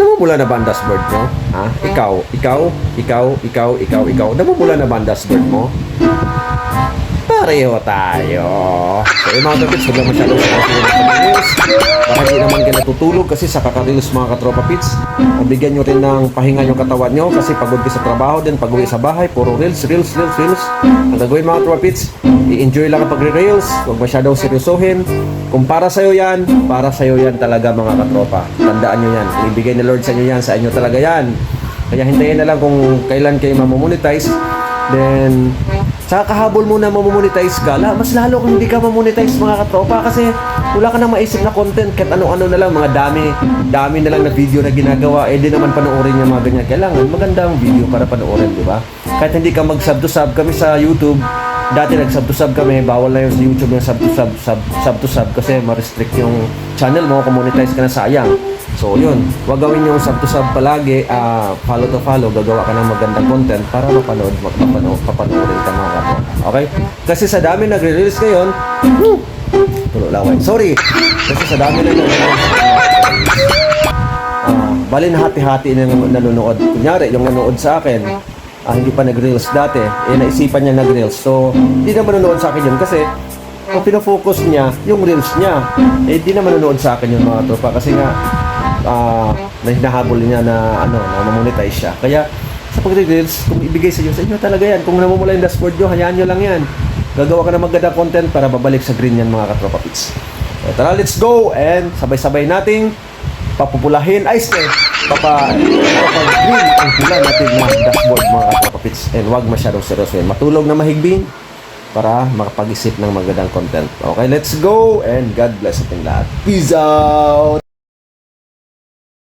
Namumula na ba ang dashboard mo? Ha? Ikaw, ikaw, ikaw, ikaw, ikaw, ikaw. Namumula na ba ang dashboard mo? Pareho tayo. So, yung mga kapits, huwag lang masyadong natutulog kasi sa kakarilos mga katropa pits. Bigyan nyo rin ng pahinga yung katawan nyo kasi pagod ka sa trabaho din, pag uwi sa bahay, puro reels, reels, reels, reels. Ang gagawin mga katropa pits, i-enjoy lang ang pagre-reels. Huwag masyadong seryosohin. Kung para sa'yo yan, para sa'yo yan talaga mga katropa. Tandaan nyo yan. Ibigay ni Lord sa inyo yan, sa inyo talaga yan. Kaya hintayin na lang kung kailan kayo mamonetize. Then, sa kahabol mo na mamonetize ka, mas lalo kung hindi ka mamonetize mga katropa kasi wala ka nang maisip na content kahit ano-ano na lang, mga dami, dami na lang na video na ginagawa, eh di naman panoorin yung mga ganyan. Kailangan magandang video para panoorin, di ba? Kahit hindi ka mag-sub to sub kami sa YouTube, dati nag-sub to sub kami, bawal na yung sa YouTube yung sub to sub, sub, sub to sub kasi ma-restrict yung channel mo, kung monetize ka na sayang. So yun, wag gawin yung sub to sub palagi, ah, follow to follow, gagawa ka ng magandang content para mapanood, mapanood, papanoorin ka mga kapwa. Okay? Kasi sa dami nagre-release ngayon, tulo lang wait. Sorry. Kasi sa dami na Ah, bali na hati-hati na nanonood. Kunyari, yung nanonood sa akin, ah, hindi pa nag-reels dati, eh naisipan niya nag-reels. So, hindi na manonood sa akin yun kasi kung pinofocus niya yung reels niya, eh di na manonood sa akin yung mga tropa kasi nga ah na hinahabol niya na ano, na mamonetize siya. Kaya sa pagre-reels, kung ibigay sa inyo, sa inyo talaga yan. Kung namumula yung dashboard nyo, hayaan nyo lang yan. Gagawa ka ng magandang content para babalik sa green yan mga katropa pits. So, tara, let's go! And sabay-sabay nating papupulahin, ay ste, papa, papa-green ang pula natin na dashboard mga katropa pits. And wag masyadong seryoso. Matulog na mahigbing para makapag-isip ng magandang content. Okay, let's go! And God bless ating lahat. Peace out!